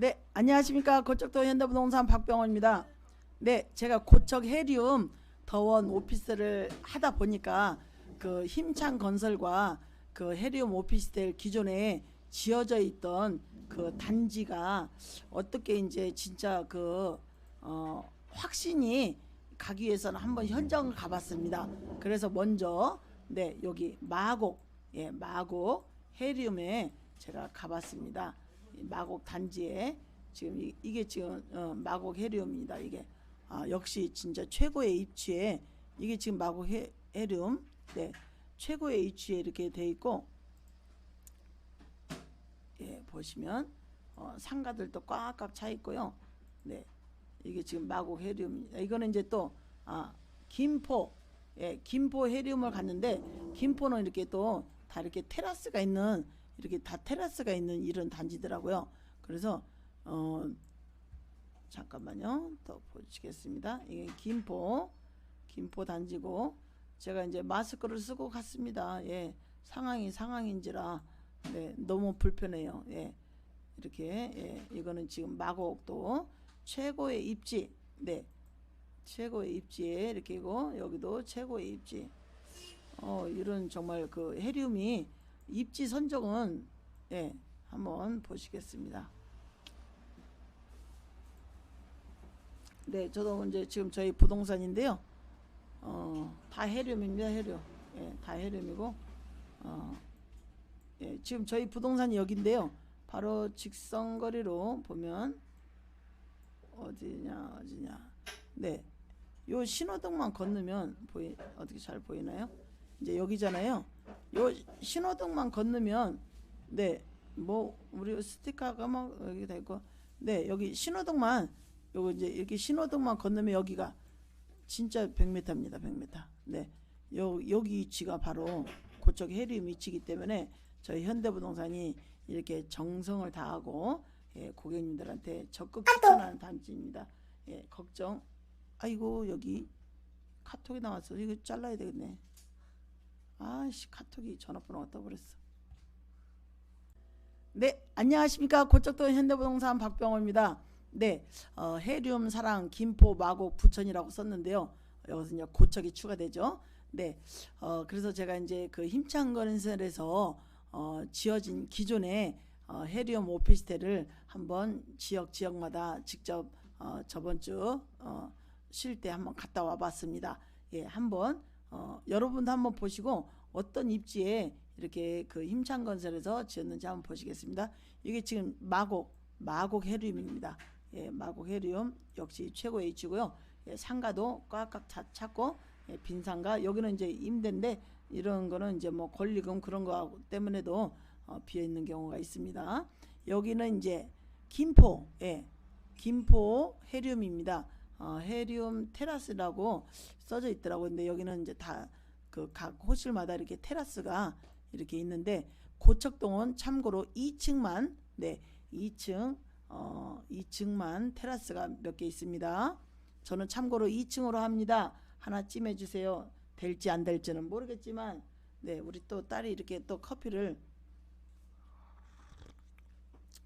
네, 안녕하십니까. 고척도 현대부동산 박병원입니다. 네, 제가 고척 해리움 더원 오피스를 하다 보니까 그 힘찬 건설과 그 해리움 오피스텔 기존에 지어져 있던 그 단지가 어떻게 이제 진짜 그 어, 확신이 가기 위해서는 한번 현장을 가봤습니다. 그래서 먼저 네 여기 마곡 예 마곡 해리움에 제가 가봤습니다. 이 마곡 단지에 지금 이, 이게 지금 어, 마곡 해리움입니다. 이게 아, 역시 진짜 최고의 입지에 이게 지금 마곡 해, 해리움 네 최고의 입지에 이렇게 돼 있고 예 보시면 어, 상가들도 꽉꽉 차 있고요. 네 이게 지금 마곡 해리움입니다. 이거는 이제 또 아, 김포 예, 김포 해리움을 갔는데 김포는 이렇게 또 다 이렇게 테라스가 있는 이렇게 다 테라스가 있는 이런 단지더라고요. 그래서 어 잠깐만요. 더 보시겠습니다. 이게 김포 김포 단지고 제가 이제 마스크를 쓰고 갔습니다. 예. 상황이 상황인지라 네, 너무 불편해요. 예. 이렇게 예. 이거는 지금 마곡도 최고의 입지. 네. 최고의 입지에 이렇게 있고 여기도 최고의 입지. 어 이런 정말 그 해리움이 입지 선정은 예 한번 보시겠습니다. 네, 저도 이제 지금 저희 부동산인데요. 어, 다 해륨입니다, 해륨. 예, 다 해륨이고, 어, 예, 지금 저희 부동산이 여기인데요. 바로 직선거리로 보면, 어디냐, 어디냐. 네. 요 신호등만 건너면, 보이, 어떻게 잘 보이나요? 이제 여기잖아요. 요 신호등만 건너면, 네, 뭐, 우리 스티커가 막 여기 다 있고, 네, 여기 신호등만, 요거 이제 이렇게 신호등만 건너면 여기가 진짜 100m입니다. 100m. 네. 요 여기 위치가 바로 고척 해림 위치이기 때문에 저희 현대부동산이 이렇게 정성을 다하고 예, 고객님들한테 적극 추천하는 단지입니다. 예, 걱정. 아이고 여기 카톡이 나왔어. 이거 잘라야 되겠네. 아씨 카톡이 전화번호가 떠버렸어. 네, 안녕하십니까. 고척도 현대부동산 박병호입니다. 네, 어, 해리움 사랑 김포 마곡 부천이라고 썼는데요. 여기서 이제 고척이 추가되죠. 네, 어, 그래서 제가 이제 그 힘찬 건설에서 어, 지어진 기존의 어, 해리움 오피스텔을 한번 지역 지역마다 직접 어, 저번 주 어, 쉴 때 한번 갔다 와봤습니다. 예, 한번 어, 여러분도 한번 보시고 어떤 입지에 이렇게 그 힘찬 건설에서 지었는지 한번 보시겠습니다. 이게 지금 마곡 마곡 해리움입니다. 예, 마곡 해리움 역시 최고의 위치고요. 예, 상가도 꽉꽉 차, 찼고 예, 빈 상가 여기는 이제 임대인데 이런 거는 이제 뭐 권리금 그런 거 때문에도 어, 비어 있는 경우가 있습니다. 여기는 이제 김포 예, 김포 해리움입니다. 어, 해리움 테라스라고 써져 있더라고요. 근데 여기는 이제 다 그 각 호실마다 이렇게 테라스가 이렇게 있는데 고척동은 참고로 2층만 네 2층 어 2층만 테라스가 몇 개 있습니다. 저는 참고로 2층으로 합니다. 하나 찜해 주세요. 될지 안 될지는 모르겠지만 네 우리 또 딸이 이렇게 또 커피를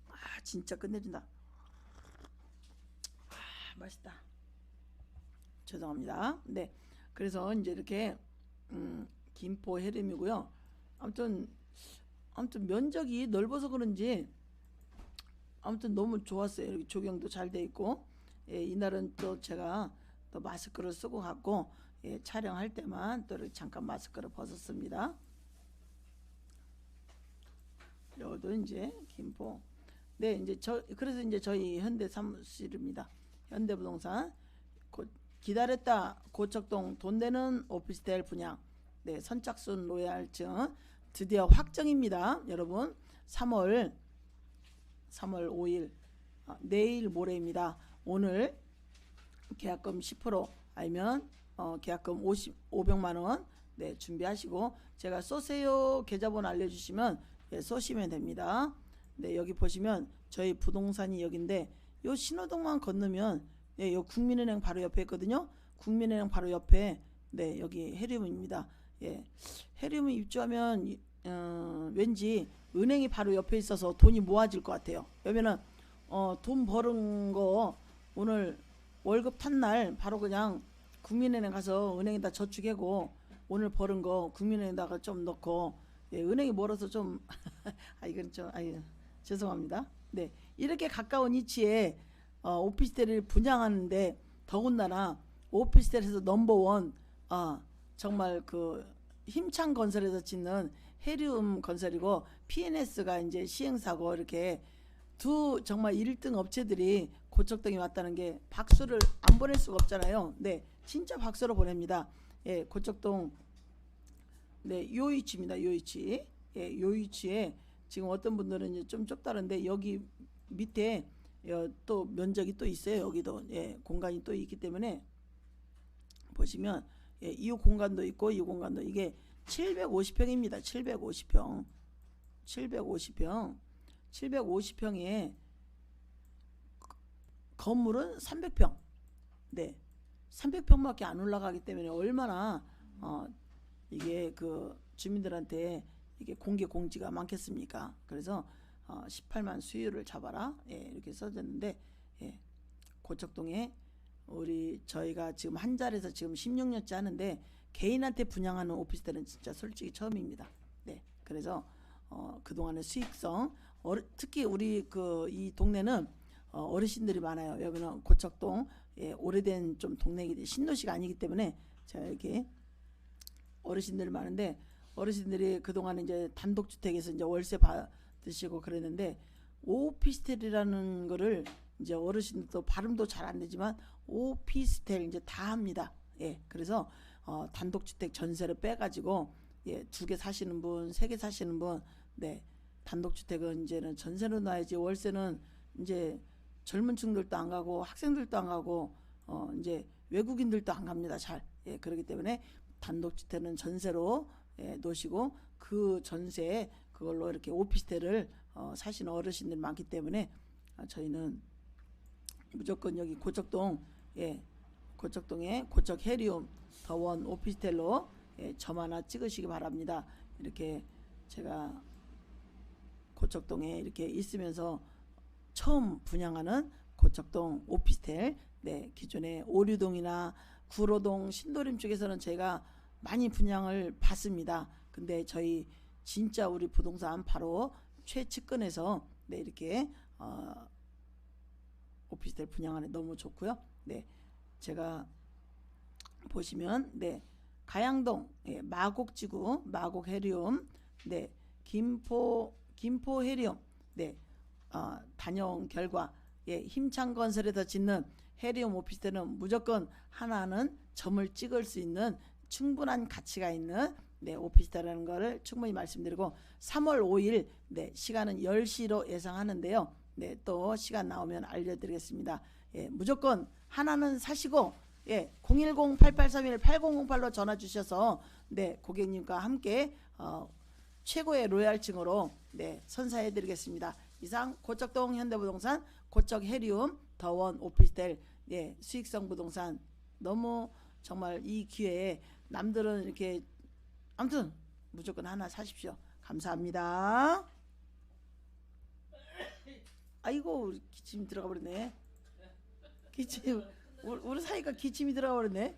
아 진짜 끝내준다. 아 맛있다. 죄송합니다. 네 그래서 이제 이렇게 음, 김포 해림이고요. 아무튼 아무튼 면적이 넓어서 그런지 아무튼 너무 좋았어요. 이렇게 조경도 잘 돼 있고 예, 이날은 또 제가 또 마스크를 쓰고 갔고 예, 촬영할 때만 또 잠깐 마스크를 벗었습니다. 여기도 이제 김포. 네, 이제 저 그래서 이제 저희 현대 사무실입니다. 현대부동산 곧 기다렸다 고척동 돈 되는 오피스텔 분양. 네, 선착순 로얄증 드디어 확정입니다. 여러분 3월 3월 5일 아, 내일 모레입니다. 오늘 계약금 10% 아니면 어, 계약금 50 500만 원 네, 준비하시고 제가 쏘세요 계좌번호 알려주시면 예, 쏘시면 됩니다. 네, 여기 보시면 저희 부동산이 여기인데 요 신호등만 건너면 예, 요 국민은행 바로 옆에 있거든요. 국민은행 바로 옆에 네, 여기 해리움입니다. 예. 해리움 입주하면 이- 어, 왠지 은행이 바로 옆에 있어서 돈이 모아질 것 같아요. 왜냐면은 어, 돈 버는 거 오늘 월급 탄 날 바로 그냥 국민은행 가서 은행에다 저축하고 오늘 버는 거 국민은행에다가 좀 넣고 예, 은행이 멀어서 좀 아 이건 좀 아유 죄송합니다. 네 이렇게 가까운 위치에 어, 오피스텔을 분양하는데 더군다나 오피스텔에서 넘버원 아 정말 그 힘찬 건설에서 짓는 해리움 건설이고 PNS가 이제 시행사고 이렇게 두 정말 1등 업체들이 고척동에 왔다는 게 박수를 안 보낼 수가 없잖아요. 네, 진짜 박수로 보냅니다. 예, 고척동 네, 요 위치입니다. 요 위치. 예, 요 위치에 지금 어떤 분들은 이제 좀 좁다는데 여기 밑에 어, 또 면적이 또 있어요. 여기도 예, 공간이 또 있기 때문에 보시면 예, 이 공간도 있고 이 공간도 이게 750평입니다. 750평. 750평. 750평에 건물은 300평. 네. 300평밖에 안 올라가기 때문에 얼마나 어 이게 그 주민들한테 이게 공개 공지가 많겠습니까? 그래서 어 18만 수요를 잡아라. 예, 이렇게 써졌는데 예. 고척동에 우리 저희가 지금 한 자리에서 지금 16년째 하는데 개인한테 분양하는 오피스텔은 진짜 솔직히 처음입니다. 네. 그래서 어 그동안의 수익성 어르, 특히 우리 그 이 동네는 어, 어르신들이 많아요. 여기는 고척동 예, 오래된 좀 동네이기 신도시가 아니기 때문에 제가 이렇게 어르신들이 많은데 어르신들이 그동안 이제 단독주택에서 이제 월세 받 으시고 그랬는데 오피스텔이라는 거를 이제 어르신들도 발음도 잘 안 되지만 오피스텔 이제 다 합니다. 예, 그래서 어, 단독주택 전세를 빼가지고 예, 두 개 사시는 분, 세 개 사시는 분, 네, 단독주택은 이제는 전세로 놔야지 월세는 이제 젊은 층들도 안 가고 학생들도 안 가고 어 이제 외국인들도 안 갑니다. 잘. 예, 그렇기 때문에 단독주택은 전세로 예, 놓으시고 그 전세에 그걸로 이렇게 오피스텔을 어, 사시는 어르신들이 많기 때문에 아, 저희는 무조건 여기 고척동 예, 고척동에 고척 해리움 더원 오피스텔로 예, 점 하나 찍으시기 바랍니다. 이렇게 제가 고척동에 이렇게 있으면서 처음 분양하는 고척동 오피스텔 네 기존에 오류동이나 구로동 신도림 쪽에서는 제가 많이 분양을 받습니다. 근데 저희 진짜 우리 부동산 바로 최측근에서 네 이렇게 어, 오피스텔 분양하는 너무 좋고요. 네 제가 보시면 네 가양동 예, 마곡지구 마곡 해리움 네 김포 김포 해리움 네 어, 다녀온 결과 예, 힘찬 건설에서 짓는 해리움 오피스텔은 무조건 하나는 점을 찍을 수 있는 충분한 가치가 있는 네, 오피스텔이라는 것을 충분히 말씀드리고 3월 5일 네, 시간은 10시로 예상하는데요. 네, 또 시간 나오면 알려드리겠습니다. 예, 무조건 하나는 사시고 예, 010-8831-8008로 전화 주셔서 네, 고객님과 함께 어, 최고의 로얄층으로 네, 선사해 드리겠습니다. 이상 고척동 현대부동산 고척 해리움 더원 오피스텔 예, 수익성 부동산 너무 정말 이 기회에 남들은 이렇게 아무튼 무조건 하나 사십시오. 감사합니다. 아이고 기침이 들어가 버렸네. 기침 우리 사이가 기침이 들어가 버렸네.